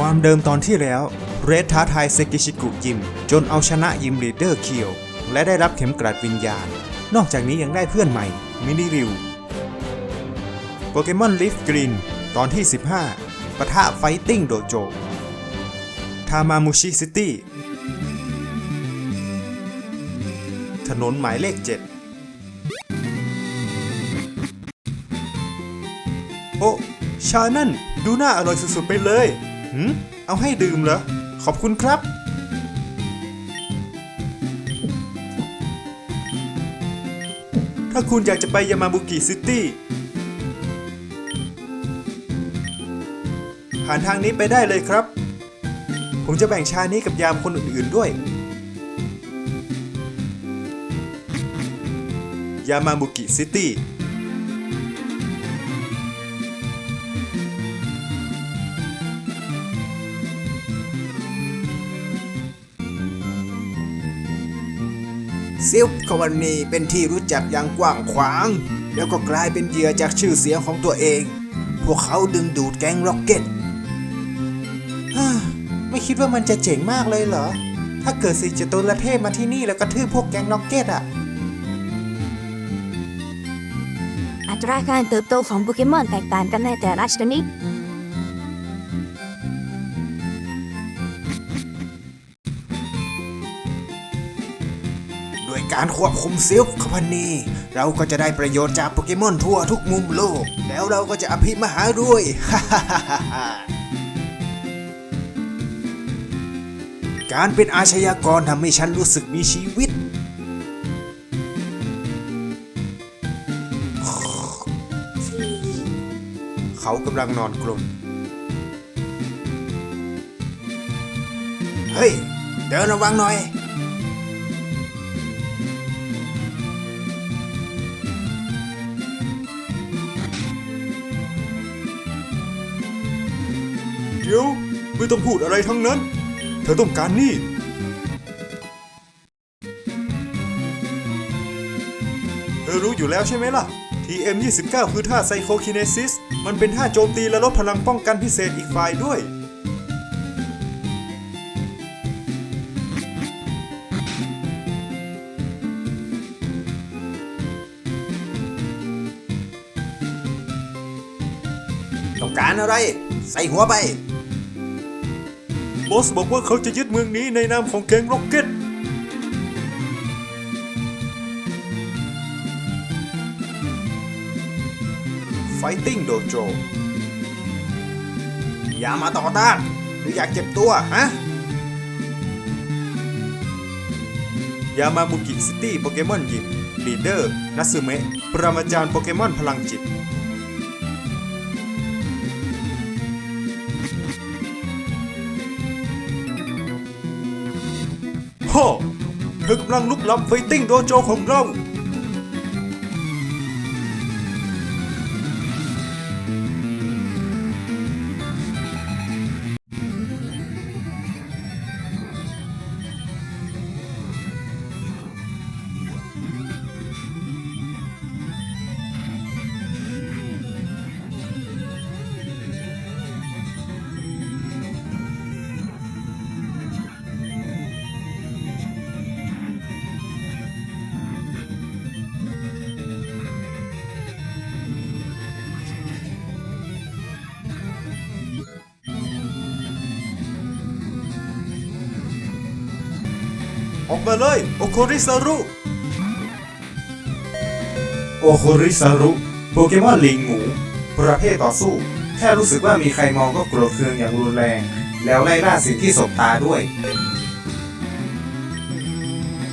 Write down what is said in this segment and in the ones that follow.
ความเดิมตอนที่แล้ว เรดท้าทายเซกิชิกุยิม จนเอาชนะยิมลีดเดอร์เคียว และได้รับเข็มกลัดวิญญาณ นอกจากนี้ยังได้เพื่อนใหม่ มินิริว โปเกมอนลิฟกรีนตอนที่ 15ปะทะไฟติ้งโดโจ ทามามุชิซิตี้ ถนนหมายเลข 7 โอ้ ชานั่น ดูน่าอร่อยสุดๆไปเลย หืมเอาให้ดื่มเหรอ ขอบคุณครับ ถ้าคุณอยากจะไปยามาบุกิซิตี้ ผ่านทางนี้ไปได้เลยครับ ผมจะแบ่งชานี้กับยามคนอื่นๆด้วย ยามาบุกิซิตี้ ซิลควันนีเป็นที่รู้จักอย่างกว้างขวาง แล้วก็กลายเป็นเหยื่อจากชื่อเสียงของตัวเอง พวกเขาดึงดูดแก๊งร็อกเก็ตฮ่าไม่คิดว่ามันจะเจ๋งมากเลยเหรอ ถ้าเกิดสิจตุรเทพมาที่นี่แล้วกระทืบพวกแก๊งน็อกเก็ตอะอัตราการเติบโตของโปเกมอนแตกต่างกันในแต่ละชนิด การควบคุมซิลควันนีเราก็จะได้ประโยชน์จากโปเกมอนทั่วทุกมุมโลก แล้วเราก็จะอภิมหารวยการเป็นอาชญากรทำให้ฉันรู้สึกมีชีวิต เขากำลังนอนกลนเฮ้ย เดินระวังหน่อย ดี๋ยว ไม่ต้องพูดอะไรทั้งนั้น เธอต้องการนี่ เธอรู้อยู่แล้วใช่ไหมล่ะ TM 29 คือท่าไซโคคิเนซิส มันเป็นท่าโจมตีและลดพลังป้องกันพิเศษอีกฝ่ายด้วยต้องการอะไร ใส่หัวไป บอสบอกว่าเขาจะยึดเมืองนี้ในนามของแก๊งร็อกเก็ตไฟติ้งโดโจอย่ามาต่อต้าน หรืออยากเจ็บตัว ฮะ ยามาบุกิซิตี้โปเกมอนยิมลีดเดอร์นัสึเมะปรมาจารย์โปเกมอนพลังจิต เธอกำลังลุกล้ มาเลย โอโคริซารุ โอโคริซารุ โปเกมอนลิงหมู ประเภทต่อสู้ แค่รู้สึกว่ามีใครมองก็โกรธเคืองอย่างรุนแรง แล้วไล่ล่าสิ่งที่สบตาด้วย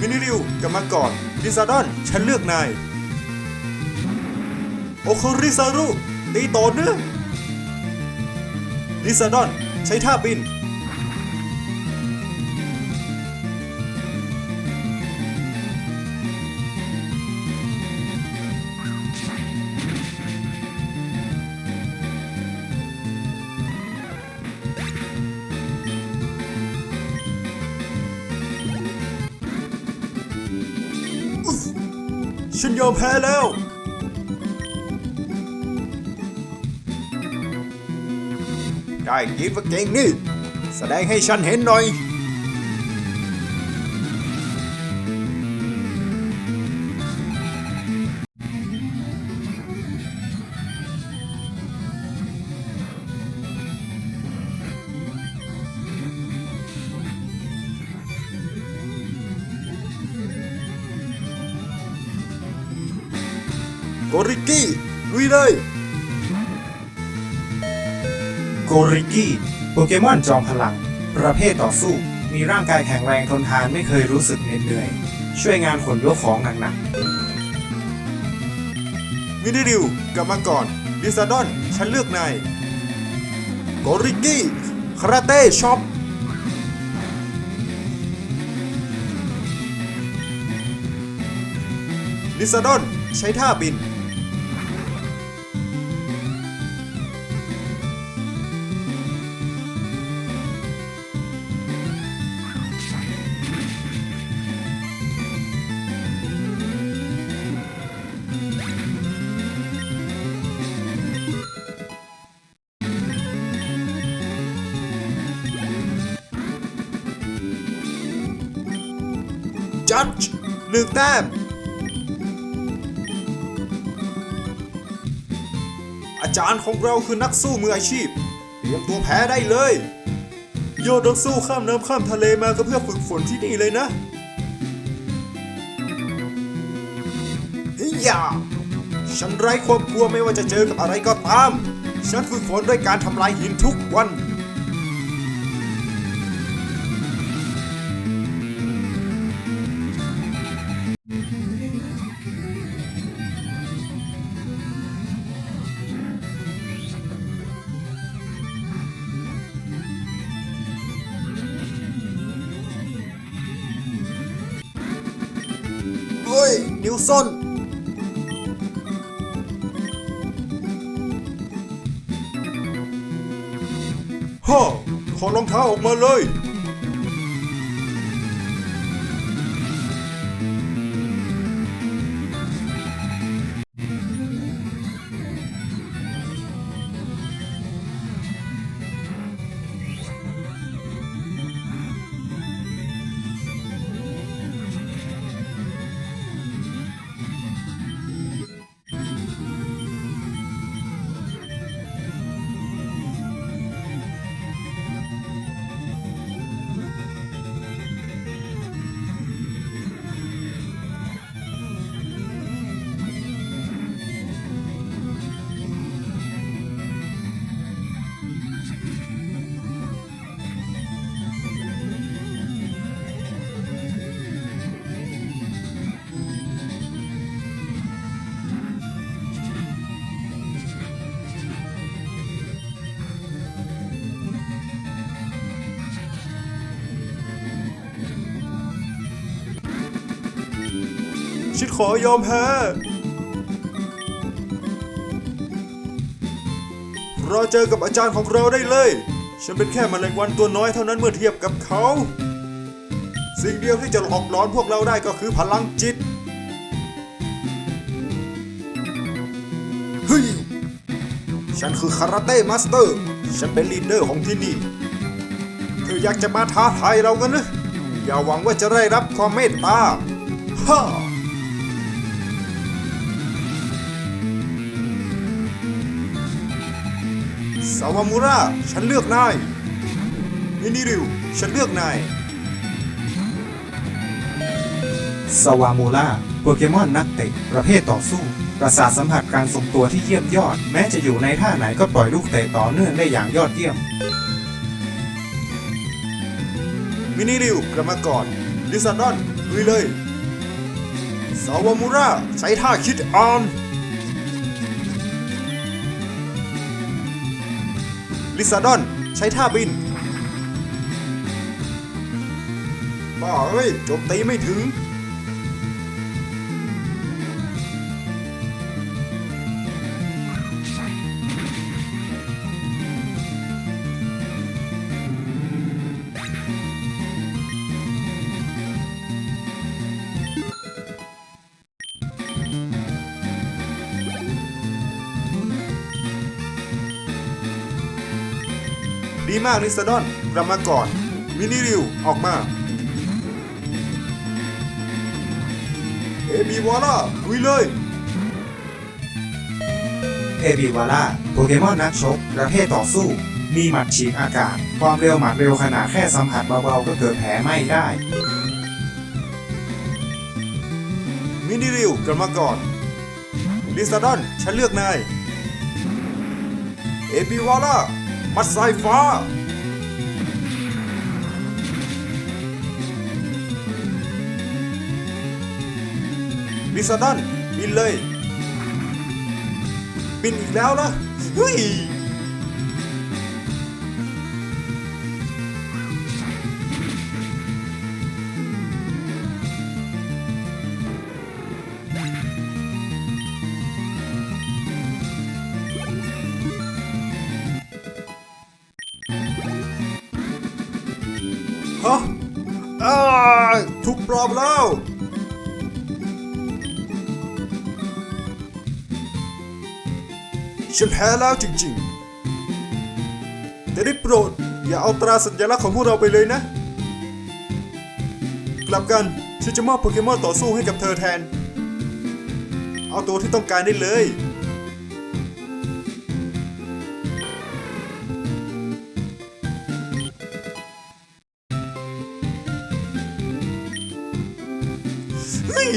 มินิริวกลับมาก่อนลิซาดอน ฉันเลือกนาย โอโคริซารุ ตีต่อเนื่องลิซาดอน ใช้ท่าบิน ฉันยอมแพ้แล้ว ได้ยินว่าเก่งนี่ แสดงให้ฉันเห็นหน่อย ริกี้โปเกมอนจอมพลัง ประเภทต่อสู้ มีร่างกายแข็งแรงทนทานไม่เคยรู้สึกเหน็ดเหนื่อย ช่วยงานขนยกของหนักมินิริวกับมาก่อนลิซาดอน ฉันเลือกนายโกริกี้คาราเต้ช็อปลิซาดอนใช้ท่าบิน จัดหนึ่งแต้มอาจารย์ของเราคือนักสู้มืออาชีพ เตรียมตัวแพ้ได้เลยยอดนักสู้ข้ามน้ำข้ามทะเลมาก็เพื่อฝึกฝนที่นี่เลยนะเฮียฉันไร้ความกลัวไม่ว่าจะเจอกับอะไรก็ตาม ฉันฝึกฝนด้วยการทำลายหินทุกวัน นิวซอนฮ่าขอรองเท้าออกมาเลย ฉันขอยอมแพ้เราเจอกับอาจารย์ของเราได้เลย ฉันเป็นแค่แมลงวันตัวน้อยเท่านั้นเมื่อเทียบกับเขา สิ่งเดียวที่จะหลอกหลอนพวกเราได้ก็คือพลังจิต เฮ้ย ฉันคือคาราเต้มาสเตอร์ ฉันเป็นลีดเดอร์ของที่นี่ เธออยากจะมาท้าทายเรากันหรืออย่าหวังว่าจะได้รับความเมตตาฮ่า สาวามูระฉันเลือกนายมินิริว ฉันเลือกนายๆสวามูล่าโปเกมอนนักเตะ ประเภทต่อสู้ ประสาทสัมผัสการทรงตัวที่เยี่ยมยอด แม้จะอยู่ในท่าไหนก็ปล่อยลูกเตะต่อเนื่องได้อย่างยอดเยี่ยม มินิริวกลับมาก่อนลิซาดอนลุยเลยสาวามูระใช้ท่าคิดอ่าน ลิซาดอน ใช้ท่าบินบ้าเอ้ยโจมตีไม่ถึง ดีมากลิซาดอนกลับมาก่อน มินิริวออกมา เอบีวอล่าลุยเลยเอบิวาร่าโปเกมอนนักชก ประเภทต่อสู้ มีหมัดฉีกอากาศ ความเร็วหมัดเร็วขนาดแค่สัมผัสเบาๆ ก็เกิดแผลไหม้ได้ มินิริวกลับมาก่อนลิซาดอนฉันเลือกนายเอบีวอล่า มัดสายฟ้า ลิซาดันบินเลย บินอีกแล้วนะเฮ้ย ฉันแพ้แล้วจริงๆ แต่ได้โปรดอย่าเอาตราสัญลักษณ์ของพวกเราไปเลยนะ กลับกัน ฉันจะมอบโปเกมอนต่อสู้ให้กับเธอแทน เอาตัวที่ต้องการได้เลยเฮ้ย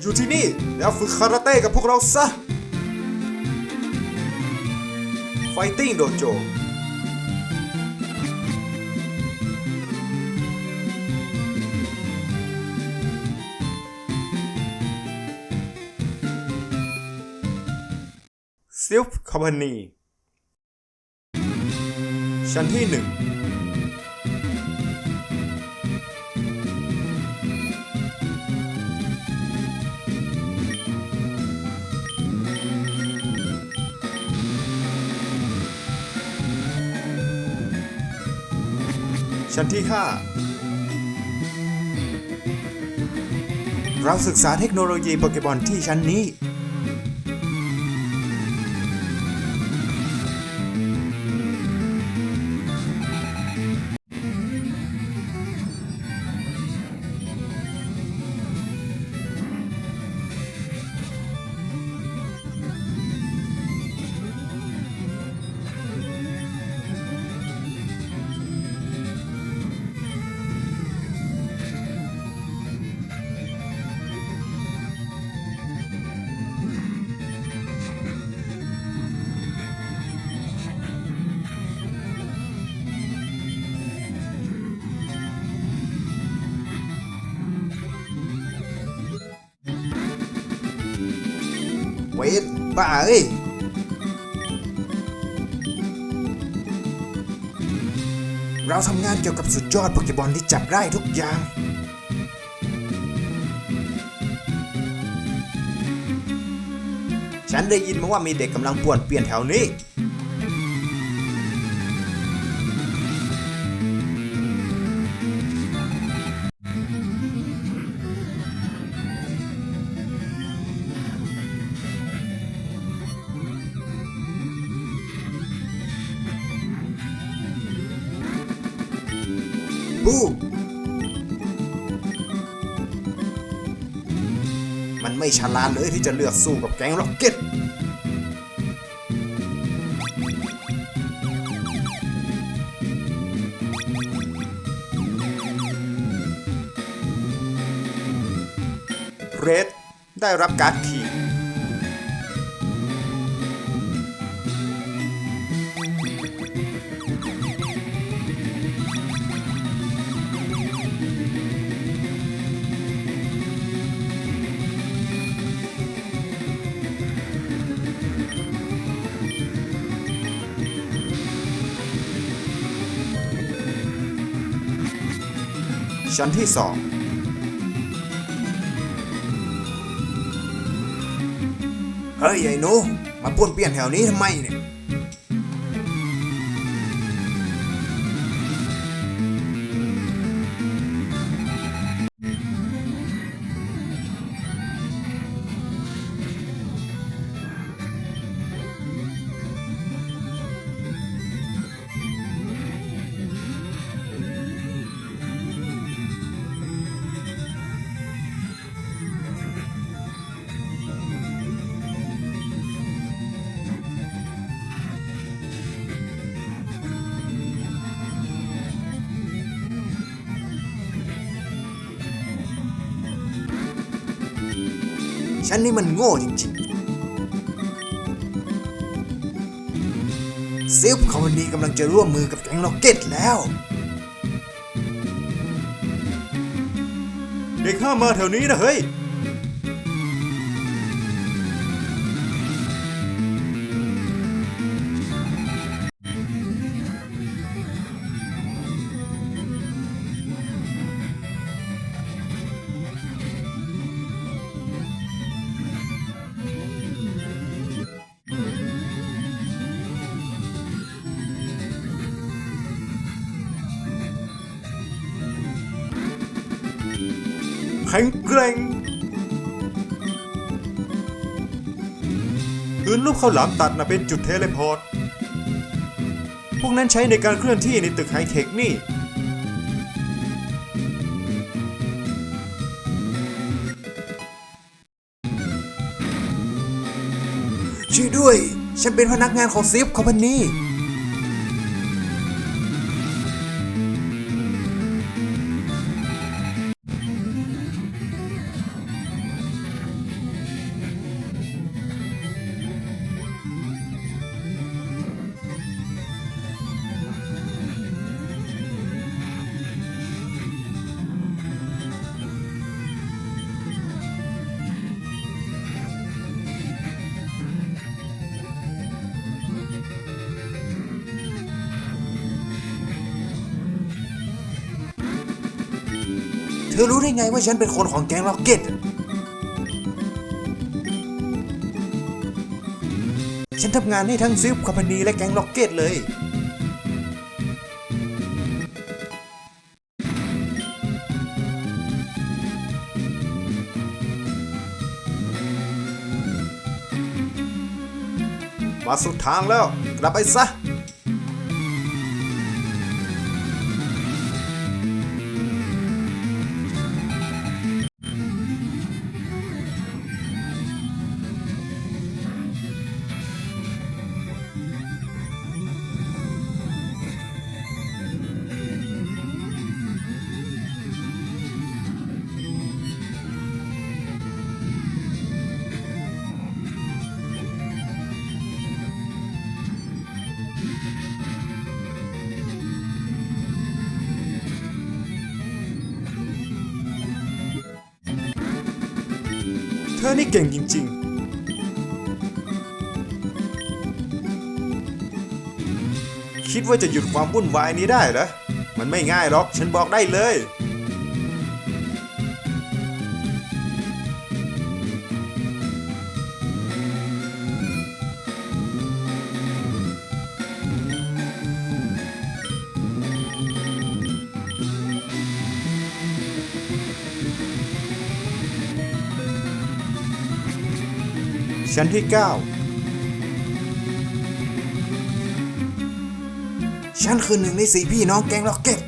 อยู่ที่นี่ แล้วฝึกคาราเต้กับพวกเราซะ ไฟติ้งโดโจซิลฟ์คอมพานีชั้นที่หนึ่ง ชั้นที่ 5 เราศึกษาเทคโนโลยีโปเกมอนที่ชั้นนี้ บ้าเอ้ยเราทำงานเกี่ยวกับสุดยอดโปเกบอลที่จับได้ทุกอย่าง ฉันได้ยินมาว่ามีเด็กกำลังป่วนเปลี่ยนแถวนี้ ฉลาดเลยที่จะเลือกสู้กับแก๊งร็อกเก็ตเรดได้รับการ์ดคีย์ ชั้นที่สองเฮ้ยไอ้หนูมาป้วนเปี้ยนแถวนี้ทำไมเนี่ย ฉันนี่มันโง่จริงๆซิลคอมพานีกำลังจะร่วมมือกับแก๊งล็อกเก็ตแล้ว เด็กห้ามมาแถวนี้นะเฮ้ย ข็งแกร่งพื้นลูกข้าวหลามตัดนะเป็นจุดเทเลพอร์ต พวกนั้นใช้ในการเคลื่อนที่ในตึกไฮเทคนี่ ช่วยด้วย ฉันเป็นพนักงานของซิลคอมพานี เธอรู้ได้ไงว่าฉันเป็นคนของแก๊งล็อกเก็ต ฉันทำงานให้ทั้งซิลคอมพานีและแก๊งล็อกเก็ตเลย มาสุดทางแล้ว กลับไปซะ ธอนี่เก่งจริง ๆคิดว่าจะหยุดความวุ่นวายนี้ได้เหรอ มันไม่ง่ายหรอก ฉันบอกได้เลย ชั้นที่ฉันคือหนึ่งในสี่พี่น้องแก๊งล็อกเก็ต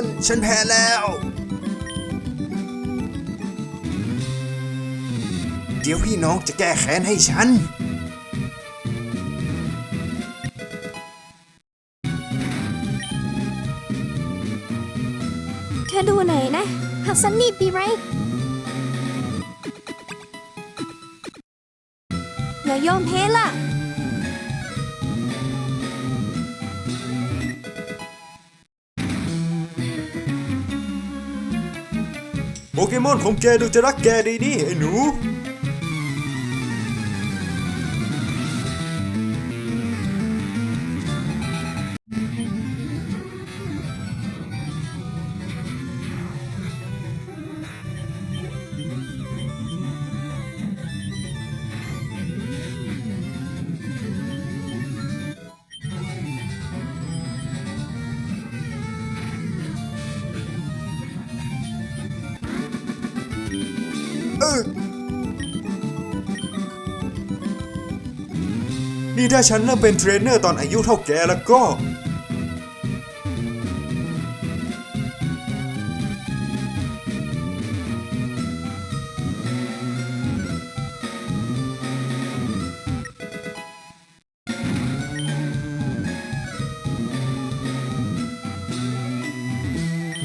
น ฉันแพ้แล้ว เดี๋ยวพี่น้องจะแก้แค้นให้ฉัน เธอดูหน่อยนะฮัสซันนี่ปีไรอย่ายอมแพ้ล่ะ เกมอนของแกดูจะรักแกดีนี่ไอ้หนูาฉันเริ่มเป็นเทรนเนอร์ตอนอายุเท่าแกแล้วก็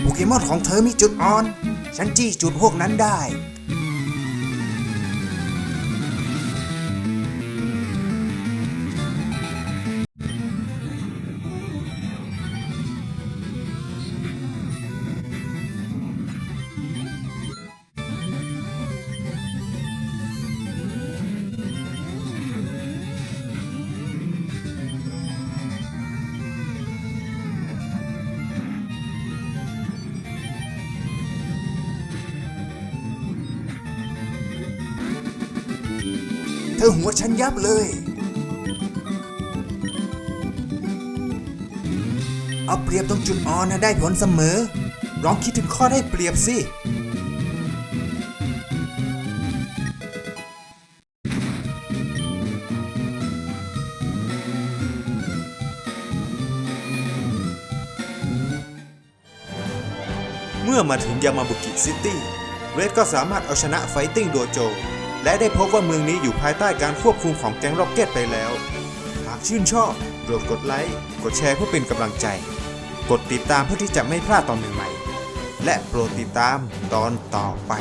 โปเกมอนของเธอมีจุดอ่อน ฉันจี้จุดพวกนั้นได้ ยับเลย เอาเปรียบตรงจุดอ่อนนะได้ผลเสมอ ลองคิดถึงข้อได้เปรียบสิเมื่อมาถึงยามาบุกิซิตี้ เรดก็สามารถเอาชนะไฟติ้งโดโจ และได้พบว่าเมืองนี้อยู่ภายใต้การควบคุมของแก๊งร็อกเก็ตไปแล้ว หากชื่นชอบโปรดกดไลค์กดแชร์เพื่อเป็นกำลังใจ กดติดตามเพื่อที่จะไม่พลาดตอนใหม่ๆและโปรดติดตามตอนต่อไป